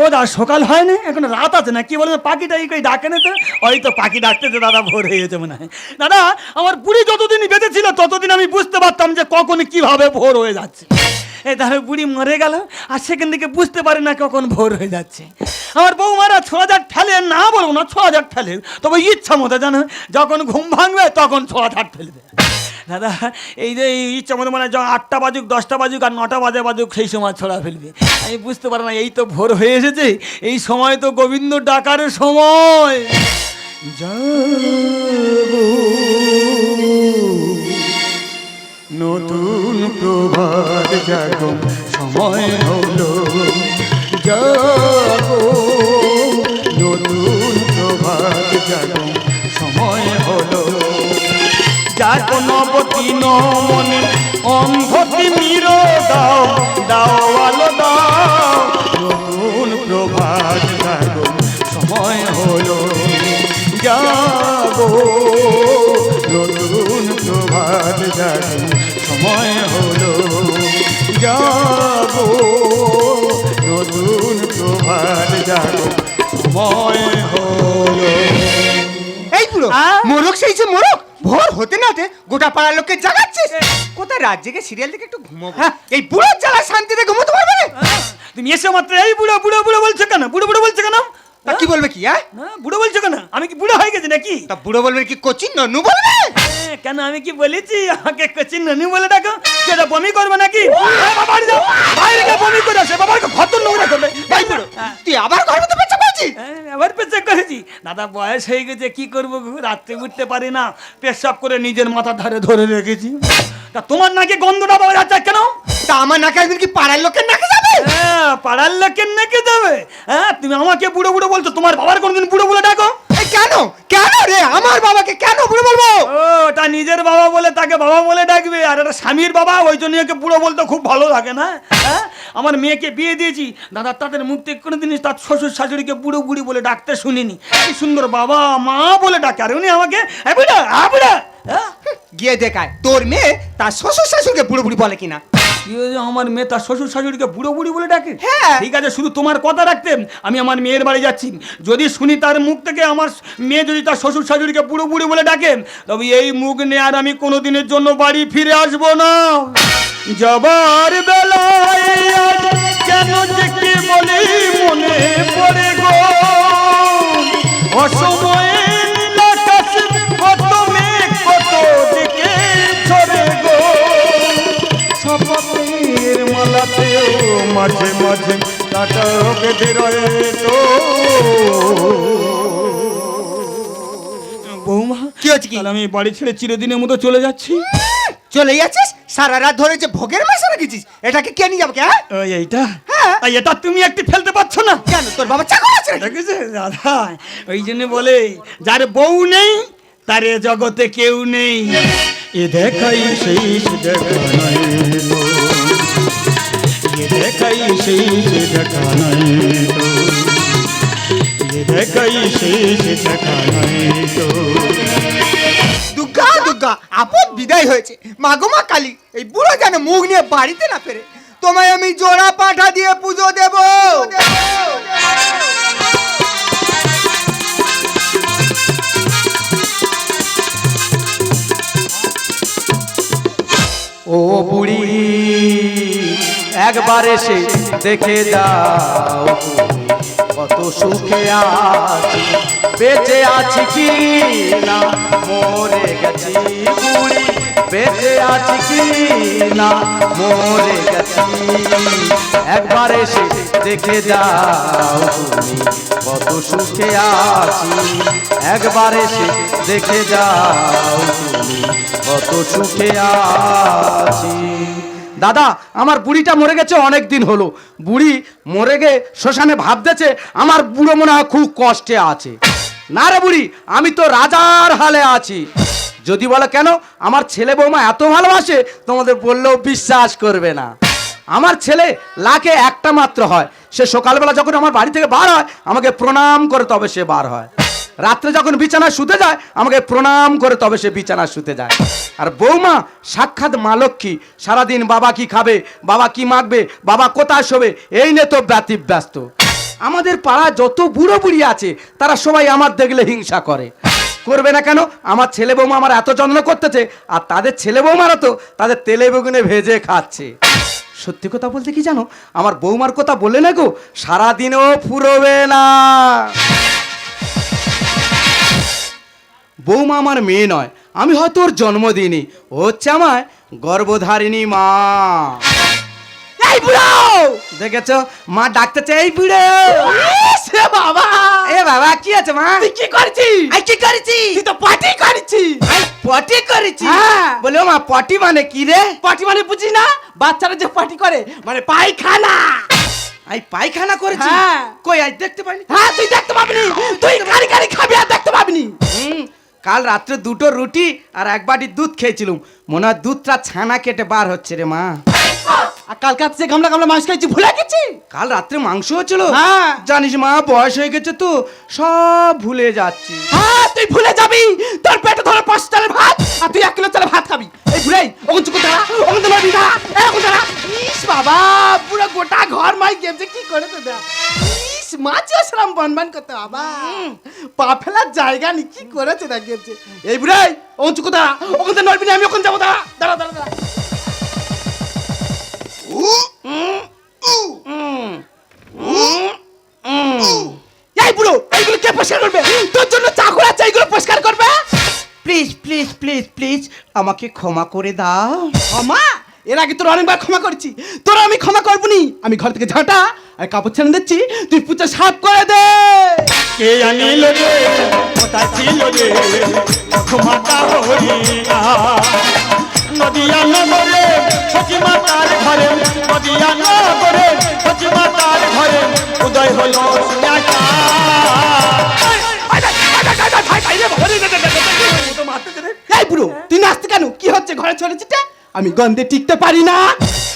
রোদ আর সকাল হয় না এখন রাত আছে না, কি বলব পাখিটা এই কই ডাকে না তো ওই তো পাখি ডাকতেছে দাদা ভোর হয়ে যেতে মনে হয়। দাদা, আমার বুড়ি যতদিন বেঁচে ছিল, ততদিন আমি বুঝতে পারতাম যে কখন কীভাবে ভোর হয়ে যাচ্ছে। এই তাহলে বুড়ি মরে গেল, আর সেখান থেকে বুঝতে পারে না কখন ভোর হয়ে যাচ্ছে। আমার বৌমারা ছ হাজার ফেলে না বলব না, ছ হাজার ফেলে তবে ইচ্ছা মতো জানো, যখন ঘুম ভাঙবে তখন ছ হাজার ফেলবে দাদা, এই যে এই মানে যখন আটটা বাজুক, দশটা বাজুক আর নটা বাজে বাজুক, সেই সময় ছড়া ফেলবে। আমি বুঝতে পারি না, এই তো ভোর হয়ে এসেছে, এই সময় তো গোবিন্দ ডাকার সময়। নতুন প্রভাত সময় হলো। যাব যাক নবতী মনে অন্ধতি মির দাও দাও আলো দাও। নতুন প্রভাত জাগো, সময় হলো যাব। নতুন প্রভাত জাগো, সময় হলো হতে না হতে গোটা পাড়ার লোককে জাগাচ্ছিস? কোথায় রাত জেগে সিরিয়াল দেখে একটু ঘুমোবো? হ্যাঁ। এই বুড়োর জ্বালা শান্তিতে ঘুমোতে পারবে না? তুমি এসে মাত্র। এই বুড়ো বুড়ো বুড়ো বলছো কেন? বুড়ো বুড়ো বলছো কেন? তা কি বলবে কি হ্যাঁ? হ্যাঁ, বুড়ো বলছো কেন? আমি কি বুড়ো হয়ে গেছি নাকি? তা বুড়ো বলবে কি কোচিন ননু বলবে? হ্যাঁ, কেন আমি কি বলেছি? আমাকে কচিন ননু বলে ডাকো। সেটা বমি করবে নাকি? হ্যাঁ, বাবা, বাড়ি যাও। বাইরে বমি করে আসে। বাবাকে খতর নোংরা করবে। বুড়ো তুই আবার ঘর মধ্যে হ্যাঁ, আবার পেশাব করেছি। দাদা বয়স হয়ে গেছে কি করব? রাত্রে উঠতে পারি না। পেশাব করে নিজের মাথার ধারে ধরে রেখেছি। তা তোমার নাকি গন্ধটা পাওয়া যাচ্ছে কেন? তা আমার নাকে একদিন কি পাড়ার লোকের নাকে যাবে? হ্যাঁ পাড়ার লোকের নাকি দেবে হ্যাঁ তুমি আমাকে বুড়ো বুড়ো বলছো তোমার বাবার কোনদিন বুড়ো বলে ডাকো? কেন? কেন রে? আমার বাবাকে কেন বুড়ো বলব? ও তা নিজের বাবা বলে তাকে বাবা বলে ডাকবে। আর এটা স্বামীর বাবা ওই জন্য একে বুড়ো বলতে খুব ভালো লাগে না হ্যাঁ? আমার মেয়েকে বিয়ে দিয়েছি। দাদা তাদের মুখ থেকে কোনো জিনিস তার শ্বশুর শাশুড়িকে বুড়ো বুড়ি বলে ডাকতে শুনিনি। কি সুন্দর বাবা মা বলে ডাকে আর উনি আমাকে "এ বুড়া হ্যাঁ? গিয়ে দেখায়। তোর মেয়ে তার শ্বশুর শাশুড়িকে বুড়ো বুড়ি বলে কিনা? আমার মেয়ে তার শ্বশুর শাশুড়িকে বুড়ো বুড়ি বলে ডাকে? হ্যাঁ। ঠিক আছে শুধু তোমার কথা রাখতেন আমি আমার মেয়ের বাড়ি যাচ্ছি। যদি শুনি তার মুখ থেকে আমার মেয়ে যদি তার শ্বশুর শাশুড়িকে বুড়ো বুড়ি বলে ডাকেন তবে এই মুখ নিয়ে আর আমি কোনো দিনের জন্য বাড়ি ফিরে আসব না। যাবার বেলায় কেন যে কি বলি মনে পড়ে গো? অসময়ে মাঝে মাঝে নাটক বেরোয় তো। বৌমা কি হচ্ছে কি? আমি বাড়ি ছেড়ে চিরদিনের মতো চলে যাচ্ছি। চলে যাচ্ছিস? সারা রাত ধরে যে ভোগের মাসে রেখেছিস এটাকে কে নিয়ে যাবে কে, হ্যাঁ? ওই এইটা? হ্যাঁ। এটা তুমি একটি ফেলতে পারছ না। কেন তোর বাবা চাকর আছে? দেখেছে দাদা ওই জন্য বলে যার বউ নেই তার এ জগতে কেউ নেই। এ দেখাই শেষ দেখা নাই তো। এ দেখাই দেখা নাই তো। এ দেখাই শেষ দেখা নাই তো। দুর্গা দুর্গা আপদ বিদায় হয়েছে। মাগো মা কালী এই বুড়ো যেন মুখ নিয়ে বাড়িতে না ফেরে। তোমায় আমি জোড়া পাঠা দিয়ে পুজো দেব। ও বুড়ি একবার এসে দেখে যাও কত সুখে আছি। বেঁচে আছি কি না? মরে গেছি বুড়ি। বেঁচে আছি কি না? মরে গেছি। একবার এসে দেখে যাও তুমি কত সুখে আছি। একবার এসে দেখে যাও তুমি কত সুখে আছি। দাদা, আমার বুড়িটা মরে গেছে, অনেক দিন হলো। বুড়ি মরে গে শ্মশানে ভাবতেছে আমার বুড়ো মনে হয় খুব কষ্টে আছে। না রে বুড়ি, আমি তো রাজার হালে আছি। যদি বলো কেন, আমার ছেলে বৌমা এত ভালোবাসে, তোমাদের বললেও বিশ্বাস করবে না। আমার ছেলে লাখে একটা মাত্র হয়। সে সকালবেলা যখন আমার বাড়ি থেকে বার হয়, আমাকে প্রণাম করে তবে সে বার হয়। রাত্রে যখন বিছানা শুতে যায়, আমাকে প্রণাম করে তবে সে বিছানা শুতে যায়। আর বৌমা, সাক্ষাৎ মা লক্ষ্মী, সারাদিন বাবা কি খাবে, বাবা কি মাখবে, বাবা কোথায় শোবে, এই নিয়ে তো ব্যতি ব্যস্ত আমাদের পাড়া যত বুড়ো বুড়ি আছে, তারা সবাই আমার দেখলে হিংসা করে। করবে না কেন? আমার ছেলে বৌমা আমার এত যত্ন করতেছে, আর তাদের ছেলে বৌমারা তো তাদের তেলে বেগুনে ভেজে খাচ্ছে। সত্যি কথা বলতে কি জানো? আমার বৌমার কথা বলে না গো সারাদিনও ফুরবে না। বৌমা আমার মেয়ে নয় আমি হয়তো ওর জন্মদিনই। ও হচ্ছে আমার গর্ভধারিণী মা। এই বুড়ো! দেখেছ? মা ডাকতে চাই এই বুড়ো! সে বাবা! এ বাবা কি আছে মা? তুই কি করছিস? আই কি করেছি? তুই তো পার্টি করছিস। আই পটি করেছি? হ্যাঁ। বলে ও মা পটি মানে কি রে? পার্টি মানে বুঝি না বাচ্চারা যে পার্টি করে মানে পায়খানা। আই পায়খানা করেছি? হ্যাঁ। কই আজ দেখতে পাইনি? হ্যাঁ তুই দেখতে পাবনি তুই গাড়ি গাড়ি খাবি আর দেখতে পাবনি হুম, কাল রাত্রে দুটো রুটি আর এক বাটি দুধ খেয়েছিলুম। মনে হয় দুধটা ছানা কেটে বার হচ্ছে রে মা। আর কাল কাছে গামলা গামলা মাছ খাইছি ভুলে গেছি? কাল রাত্রে মাংস হচ্ছিল হ্যাঁ। জানিস মা বয়স হয়ে গেছে তো সব ভুলে যাচ্ছি। হ্যাঁ তুই ভুলে যাবি। তোর পেটে ধরে পাঁচ চালের ভাত আর তুই এক কিলো চালের ভাত খাবি। এই ভুলে ওখান চুকুর দাঁড়া ওখান তোমার বিধা এরকম দাঁড়া ইস বাবা পুরো গোটা ঘর মাই গেমছে কি করে তো দেখ ইস মাছি আসলাম বনবান করতে বাবা। পা ফেলার জায়গা নি কি করেছে দেখ গেমছে এই বুড়াই দাঁড়া ওখান থেকে নড়বি না আমি ওখান যাব দাঁড়া দাঁড়া দাঁড়া দাঁড়া। এই বুড়ো এইগুলো কে পরিষ্কার করবে? তোর জন্য চাকর আছে এইগুলো পরিষ্কার করবে? প্লিজ প্লিজ প্লিজ প্লিজ আমাকে ক্ষমা করে দাও। ক্ষমা? এর আগে তোর অনেকবার ক্ষমা করছি। তোর আমি ক্ষমা করব নি। আমি ঘর থেকে ঝাঁটা আর কাপড় ছেড়ে দিচ্ছি তুই পুচা সাফ করে দে। কে আনিল রে? কোথা ছিল রে? মাতা হরিয়া নদিয়া নগরে সচি মাতার ঘরে। নদিয়া নগরে সচি মাতার ঘরে। উদয় হলো এই বুড়ো তুই নাচতে কেন? কি হচ্ছে ঘরে চলেছিটা আমি গন্ধে টিকতে পারি না।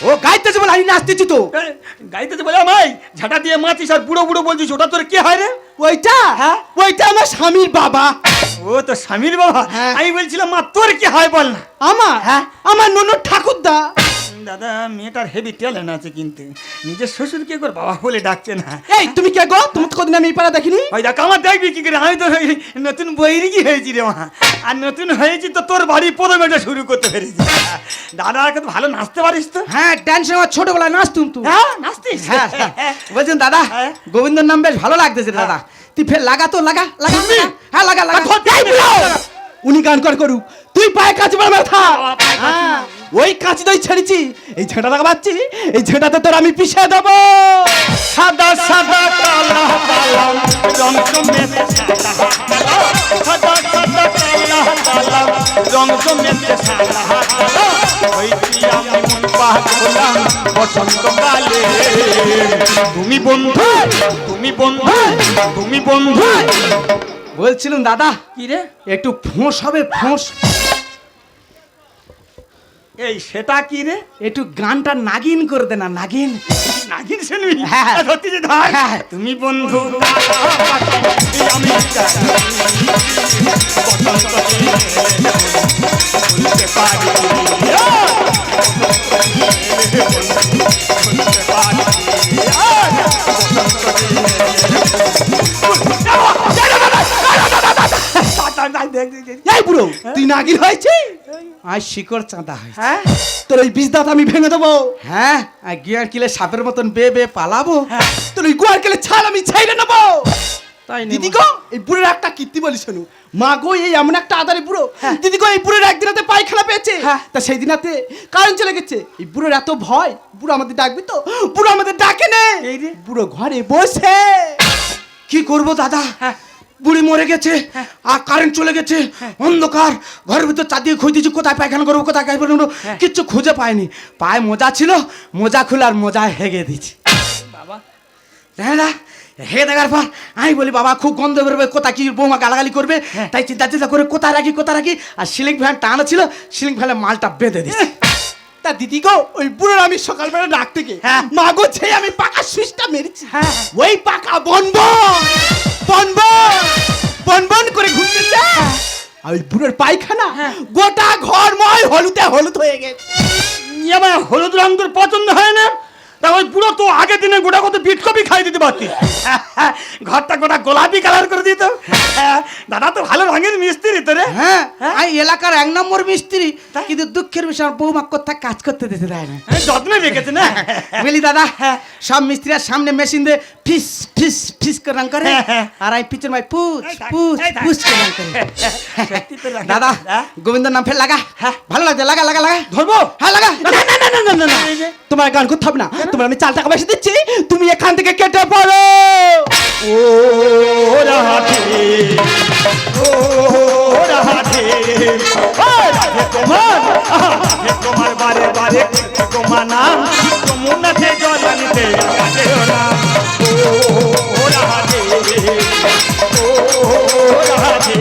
ও গাইতেছে বলে আমি নাচতেছি তো। গাইতে বলে আমাই ঝাঁটা দিয়ে মাতিস আর বুড়ো বুড়ো বলছিস ওটা তোর কে হয় রে? ওইটা? হ্যাঁ? ওইটা আমার স্বামীর বাবা। ও তো স্বামীর বাবা? হ্যাঁ। আমি বলছিলাম মা তোর কি হয় বল না? আমার? হ্যাঁ? আমার ননদ ঠাকুরদা। দাদা মেয়েটার হেভি ট্যালেন্ট আছে কিন্তু। নিজের শ্বশুরকে করে বাবা বলে ডাকছে না। এই তুমি কে গো? তুমি তো কদিন আমি এই পাড়া দেখিনি। ওই দেখ আমার দেখবি কি করে আমি তো নতুন নতুন বৈরিকি হয়েছি রে মা। আর নতুন হয়েছি তো তোর বাড়ি প্রথম এটা শুরু করতে পেরেছি। দাদা কত ভালো নাচতে পারিস তো। হ্যাঁ ড্যান্স আমার ছোটবেলায় নাচতুম তো হ্যাঁ নাচতিস? হ্যাঁ হ্যাঁ। বলছেন দাদা হ্যাঁ। গোবিন্দর নাম বেশ ভালো লাগতেছে দাদা। তুই ফের লাগা তো লাগা লাগা হ্যাঁ লাগা লাগা। উনি গান কর করুক। তুই পায়ে কাঁচি মার মাথা হ্যাঁ। ওই কাঁচি দই ছেড়েছি এই ঝেঁটা পাচ্ছি এই ঝেঁটাতে তোর আমি পিছিয়ে দেবো। সাদা সাদা কালা কালা রং সমেত সাদা কালা সাদা সাদা কালা কালা রং সাদা হইছি আমি মন পাগলাম বসন্তকালে তুমি বন্ধু তুমি বন্ধু তুমি বন্ধু। বলছিলাম দাদা কি রে? একটু ফোঁস হবে ফোঁস। এই সেটা কি রে? একটু গানটা নাগিন করে দে না নাগিন। নাগিন শুনবি? হ্যাঁ। সত্যি যে ধর। হ্যাঁ। তুমি বন্ধু এই বুড়ো তুই নাগির হয়েছে আর শিকড় চাঁদা হয় হ্যাঁ? তোর ওই বিষ দাঁত আমি ভেঙে দেবো। হ্যাঁ? আর গিয়ার কিলে সাপের মতন বে বে পালাবো। হ্যাঁ। তোর ওই গোয়ার কিলে ছাল আমি ছাইড়ে নেব। তাই। দিদি গো এই বুড়োর একটা কীর্তি বলি শোনো। মা গো এই এমন একটা আদারে বুড়ো। দিদি গো এই বুড়োর একদিনাতে পায়খানা পেয়েছে। হ্যাঁ। তা সেই দিনাতে কারেন্ট চলে গেছে। এই বুড়োর এত ভয় বুড়ো আমাদের ডাকবি তো বুড়ো আমাদের ডাকে নে। এই রে। বুড়ো ঘরে বসে। কি করব দাদা? বুড়ি মরে গেছে আর কারেন্ট চলে গেছে অন্ধকার ঘরের ভিতর চারদিকে খুঁজে দিচ্ছি কোথায় পায়খানা করব কোথায় কাজ করব কিচ্ছু খুঁজে পায়নি পায়ে মোজা ছিল মোজা খুলে আর মোজা হেগে দিচ্ছি বাবা। হ্যাঁ না হেগে দেখার পর আমি বলি বাবা খুব গন্ধ বেরোবে কোথায় কি বৌমা গালাগালি করবে? তাই চিন্তা চিন্তা করে কোথায় রাখি কোথায় রাখি? আর সিলিং ফ্যান টানা ছিল সিলিং ফ্যানে মালটা বেঁধে দিচ্ছি তা দিদি গো ওই বুড়োর আমি সকালবেলা ডাক থেকে হ্যাঁ। মা গো আমি পাকা সুইচটা মেরেছি। হ্যাঁ। ওই পাকা বনবন বনবন বনবন করে ঘুরতেছে আর ওই বুড়োর পায়খানা গোটা ঘরময় হলুদে হলুদ হয়ে গেছে। আমার হলুদ রং তোর পছন্দ হয় না? তা ওই পুরো তো আগের দিনে গোটা কত বিট কপি খাই দিতে ঘরটা গোটা গোলাপি কালার করে দিত। হ্যাঁ, দাদা তো ভালো রঙের মিস্ত্রি তো রে। হ্যাঁ হ্যাঁ? এলাকার এক নম্বর মিস্ত্রি কিন্তু দুঃখের বিষয় বৌমা কোথায় কাজ করতে দিতে দেয় না। হ্যাঁ, যত্নে রেখেছে না? বুঝলি দাদা সব মিস্ত্রির সামনে মেশিন দিয়ে ফিস ফিস ফিস করে রান করে। হ্যাঁ, হ্যাঁ। আর আমি পিছন ভাই পুচ পুচ পুচ করে রান করে। দাদা হ্যাঁ? গোবিন্দ নাম ফের লাগা। হ্যাঁ। ভালো লাগছে লাগা লাগা লাগা। ধরবো? হ্যাঁ লাগা। না না না না না। তোমার গান করতে হবে না। তোমার আমি চাল টাকা পয়সা দিচ্ছি, তুমি এখান থেকে কেটে পড়ো। ও রাধে ও রাধে তোমার তোমার বারে বারে তোমার নাম যমুনাতে জল আনিতে ও রাম। ও রাধে ও রাধে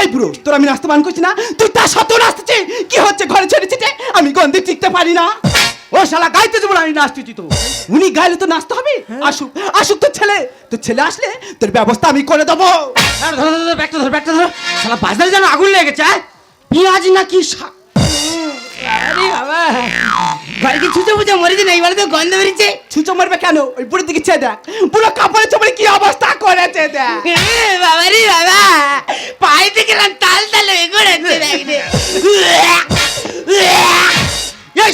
এই বুড়ো তোর আমি বান করছি না? তুই তার নাচতেছি? কি হচ্ছে ঘরে ছেড়েছি যে আমি গন্ধে টিকতে পারি না। ও শালা গাইতে যাব না আমি নাচতেছি তো। উনি গাইলে তো নাচতে হবে? আসুক আসুক তোর ছেলে। তোর ছেলে আসলে তোর ব্যবস্থা আমি করে দেবো। ধরো ধরো ধরো ব্যাগটা ধরো ব্যাগটা ধরো। শালা বাজারে যেন আগুন লেগেছে আয় পেঁয়াজ নাকি শাক? আরে বাবা ঘরে কি ছুঁচে বুঝে মরেছে না তো গন্ধ বেরিয়েছে। ছুঁচো মারবে কেন? ওই বুড়ির দিকে ছেড়ে দেখ। পুরো কাপড়ে চোপড়ে কি অবস্থা করেছে দেখ। বাবা রে বাবা।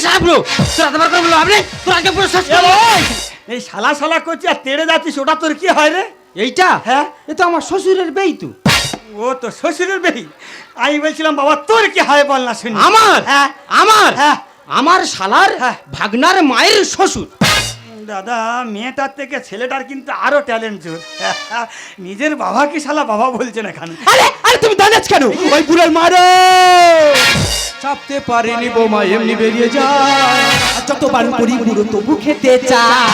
শালা পুরো তোর করে বলল আপনি তোর আজকে পুরো শেষ ভাই, এই শালা শালা করছি আর তেড়ে যাচ্ছিস ওটা তোর কি হয় রে? এইটা? হ্যাঁ। এ তো আমার শ্বশুরের বেই তো। ও তো শ্বশুরের বেহি আমি বলছিলাম বাবা তোর কি হয় বল না শুনি। আমার? হ্যাঁ। আমার? হ্যাঁ। আমার শালার হ্যাঁ। ভাগনার মায়ের শ্বশুর। দাদা মেয়েটার থেকে ছেলেটার কিন্তু আরও ট্যালেন্ট জোর। নিজের বাবা কি শালা বাবা বলছে না এখানে আরে আরে তুমি দাঁড়াচ্ছ কেন? ওই বুড়োর মারো চাপতে পারিনি বোমা এমনি বেরিয়ে যায়। যত যতবার করি বুড়ো তবু খেতে চায়।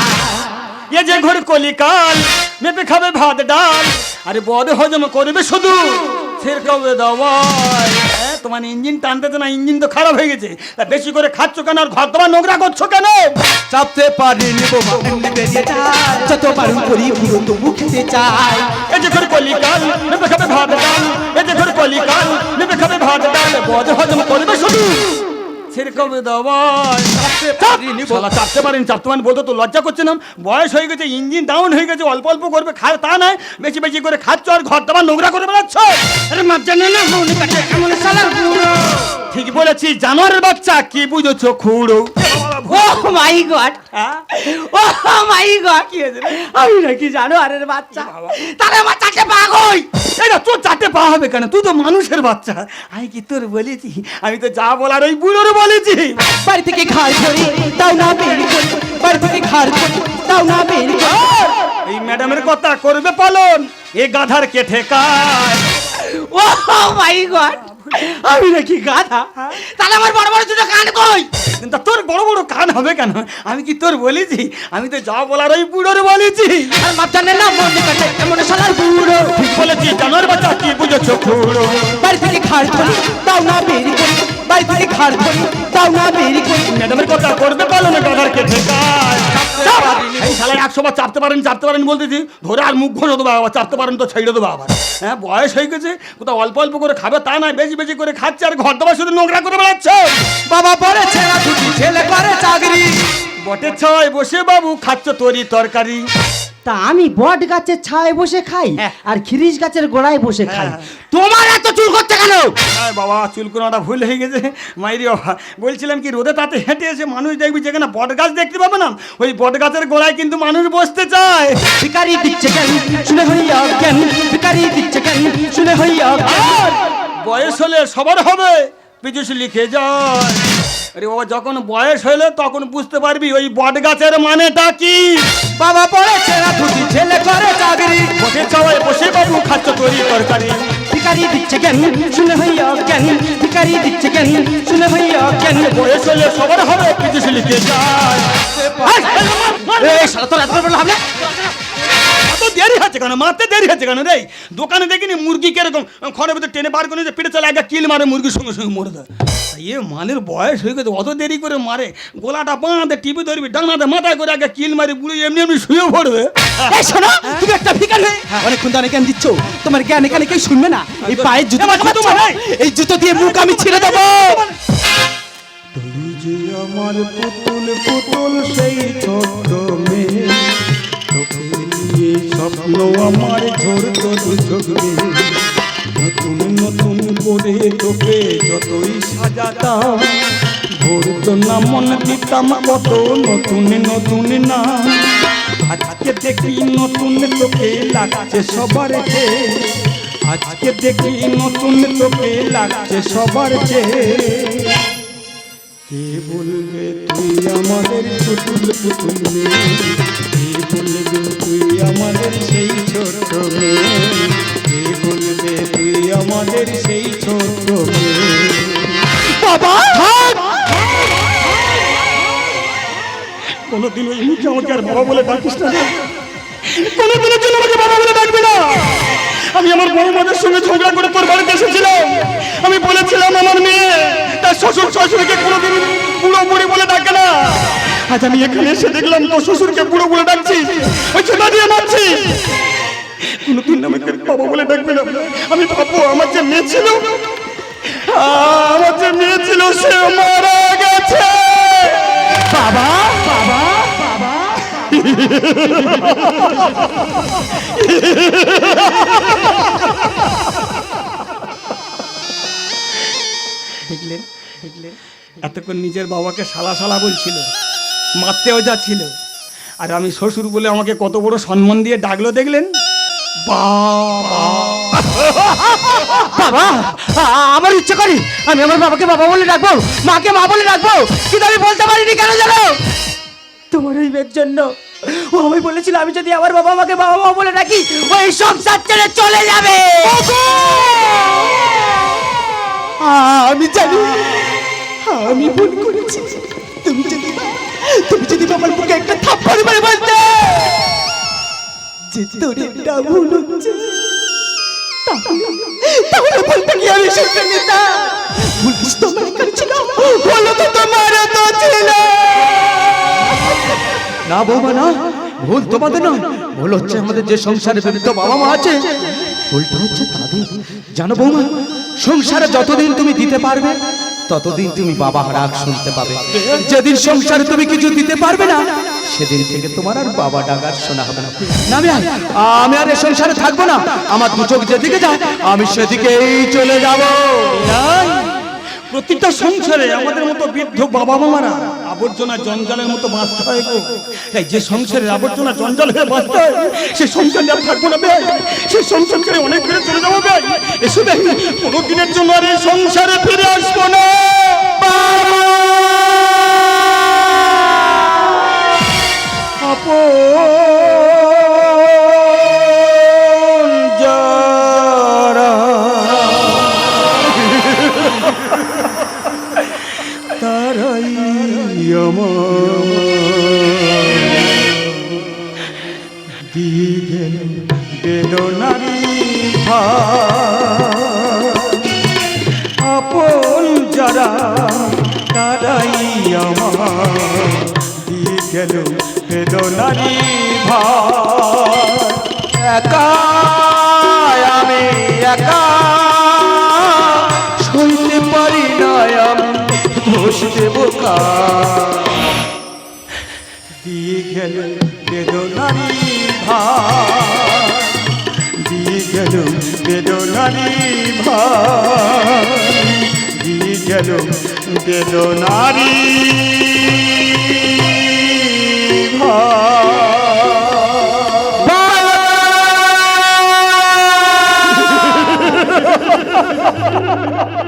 এ যে ঘর কলিকাল মেপে খাবে ভাত ডাল আরে বড় হজম করবে শুধু ফের কবে দাওয়াই হ্যাঁ তোমার ইঞ্জিন টানতে না ইঞ্জিন তো খারাপ হয়ে গেছে। তা বেশি করে খাচ্ছ কেন আর ঘর তোমার নোংরা করছ কেন? চাপতে পারিনি এমনি বেরিয়ে যায়। যতবার করি পুরো তবু খেতে চাই। এ যে ঘর কলিকাল নেবে খাবে ভাত ডাল। এ যে ঘর কলিকাল নেবে খাবে ভাত ডাল। বজ হজম করবে শুধু। কবে পারিনি চাপতে পারেন চাপতে পারেন বলতে তো লজ্জা করছে না? বয়স হয়ে গেছে ইঞ্জিন ডাউন হয়ে গেছে অল্প অল্প করবে খা তা নয়। বেশি বেশি করে খাচ্ছ আর ঘর দাবার নোংরা করে বেড়াচ্ছ। আরে মাপ না মনে বুড়ো ঠিক বলেছি জানোয়ারের বাচ্চা কি বুঝেছ খুঁড়ো? Oh my god. Oh my god. কি হয়েছে আমি নাকি জানো আরে বাচ্চা তাহলে আমার চারটে তোর চারটে পা হবে কেন? তুই তো মানুষের বাচ্চা। আমি কি তোর বলেছি? আমি তো যা বলার ওই বুড়োর বলেছি। বাড়ি থেকে ঘাড় ধরি তাও না বের বাড়ি থেকে ঘাড় তাও না বের করি। এই ম্যাডামের কথা করবে পালন। এ গাধার কে ঠেকায়? ও মাই গড আমি নাকি গাধা। তাহলে আমার বড় বড় দুটো কান কই? তা তোর বড় বড় কান হবে কেন? আমি কি তোর বলেছি? আমি তো যা বলার ওই বুড়োর বলেছি। আর মাপ জানে না মনে কাটে এমন শালার বুড়ো। ঠিক বলেছি জানোয়ার বাচ্চা কি বুঝেছ খুঁড়ো? বাড়ি থেকে ঘাড় ধরি তাও না বের করি বাড়ি থেকে ঘাড় ধরি তাও না বের করি। ম্যাডামের কথা করবে পালন গাধার কে ঠেকায়। একশো বার চাপতে পারেন চাপতে পারেন বলতেছি ধরে আর মুখ ঘষে দেবো আবার চাপতে পারেন তো ছেড়ে দেবো আবার। হ্যাঁ বয়স হয়ে গেছে কোথাও অল্প অল্প করে খাবে তা নয় বেশি বেশি করে খাচ্ছে আর ঘর দাবার শুধু নোংরা করে বেড়াচ্ছে। বাবা পরে ছেলে করে চাকরি। বটে ছয় বসে বাবু খাচ্ছ তরি তরকারি। তা আমি বট গাছের ছায় বসে খাই আর খিরিস গাছের গোড়ায় বসে খাই। হ্যাঁ। তোমার এত চুল করতে কেন? বাবা চুল চুলকুনাটা ভুল হয়ে গেছে। মাইরি বাবা বলছিলাম কি রোদে তাতে হেঁটে এসে মানুষ দেখবি যেখানে বট গাছ দেখতে পাবে না? ওই বট গাছের গোড়ায় কিন্তু মানুষ বসতে চায়। ভিকারি দিচ্ছে কেন? শুনে হইয়া জ্ঞান ভিকারি দিচ্ছে কেন? শুনে হইয়া বয়স হলে সবার হবে পিছুস লিখে যায়। আরে বাবা যখন বয়স হলে তখন বুঝতে পারবি ওই বট গাছের মানেটা কি। বাবা পড়েছে না দুটি ছেলে করে চাকরি। বসে চাওয়ায় বসে বাবু খাচ্ছ তৈরি তরকারি। ভিকারি দিচ্ছে কেন শুনে হইয়া জ্ঞান ভিকারি দিচ্ছে কেন শুনে হইয়া জ্ঞান বয়স হলে সবার হবে পিছুস লিখে যায়। এই দেরি হচ্ছে কেন? মারতে দেরি হচ্ছে কেন রে? দোকানে দেখিনি মুরগি কীরকম খড়ের ভিতরে টেনে বার করে যে পেটে চলে একটা কিল মারে মুরগির সঙ্গে সঙ্গে মরে দেয় ইয়ে মানের বয়স হয়ে গেছে অত দেরি করে মারে। গোলাটা বাঁধে টিপে ধরবি ডাঙাতে মাথায় করে আগে কিল মারি বুড়ি এমনি এমনি শুয়ে পড়বে। এই শোনো তুমি একটা হয়ে অনেকক্ষণ ধরে জ্ঞান দিচ্ছ? তোমার জ্ঞান এখানে কেউ শুনবে না। এই পায়ের জুতো? মারাই। এই জুতো দিয়ে মুখ আমি ছিঁড়ে দেবো। যে আমার পুতুল পুতুল সেই ছোট্ট মেয়ে। তোকে নিয়ে স্বপ্ন আমার ঝরত চোখে নতুন নতুন করে তোকে যতই সাজাতাম ভরত না মন দিতাম কত নতুন নতুন না। আজকে দেখি নতুন তোকে লাগছে সবার চেয়ে। আজকে দেখি নতুন তোকে লাগছে সবার চেয়ে। কে বলবে তুই আমাদের পুতুল পুতুল কে বলবে তুই আমাদের সেই ছোট্ট কোনোদিন ওই মুখে আমাকে আর বাবা বলে ডাকিস না জন্য আমাকে বাবা বলে ডাকবি না। আমি আমার বড় মাদের সঙ্গে ঝগড়া করে তোর বাড়িতে এসেছিলাম। আমি বলেছিলাম আমার মেয়ে, তার শ্বশুর কোনোদিন বুড়ো বুড়ি বলে ডাকে না। আজ আমি এখানে এসে দেখলাম তোর শ্বশুরকে বুড়ো বলে ডাকছি ওই ছোটা দিয়ে মারছি কোনোদিন আমাকে বাবা বলে ডাকবে না। আমি ভাববো আমার যে মেয়ে ছিল আমার যে মেয়ে ছিল দেখলেন দেখলেন এতক্ষণ নিজের বাবাকে শালা শালা বলছিল মারতেও যাচ্ছিল। আর আমি শ্বশুর বলে আমাকে কত বড় সম্মান দিয়ে ডাকলো দেখলেন? বাবা আমার ইচ্ছে করি আমি আমার বাবাকে বাবা বলে ডাকবো মাকে মা বলে ডাকবো কিন্তু আমি বলতে পারিনি কেন জানো তোমার ওই জন্য ও আমি বলেছিল আমি যদি আমার বাবা আমাকে বাবা মা বলে ডাকি ওই সংসার ছেড়ে চলে যাবে। আমি জানি আমি ভুল করেছি। তুমি যদি তুমি যদি বাবার বুকে একটা থাপ্পড় মারে বলতে। যে তোর ভুল হচ্ছে তাহলে বলতে কি আমি শুনতে নিতাম। ভুল তোমার ছিল বলো তো তোমার তো ছিল। না বৌমা, না। ভুল তোমাদের না। ভুল হচ্ছে আমাদের যে সংসারে বৃদ্ধ বাবা মা আছে। ভুলটা হচ্ছে তাদের। জানো বৌমা, সংসারে যতদিন তুমি দিতে পারবে, ততদিন তুমি বাবা রাগ শুনতে পাবে। যেদিন সংসারে তুমি কিছু দিতে পারবে না, সেদিন থেকে তোমার আর বাবা ডাকার শোনা হবে না। আমি আর আমি আর সংসারে থাকব না। আমার দু চোখ যেদিকে যায় আমি সেদিকেই চলে যাব। প্রতিটা সংসারে আমাদের মতো বৃদ্ধ বাবা মামারা আবর্জনা জঞ্জালের মতো বাঁচতে হয় গো। এই যে সংসারের আবর্জনা জঞ্জাল হয়ে বাঁচতে হয়, সে সংসারে আর থাকব না ভাই সে সংসার ছেড়ে অনেক ফিরে চলে যাব ভাই এসে ভাই কোনো দিনের জন্য আর এই সংসারে ফিরে আসব না। একা। সইতে পারি না আমি দোষ দেব দিয়ে গেল বেদনারি ভার দিয়ে গেল বেদনারি ভার দিয়ে গেল বেদনারি Ha ha ha ha!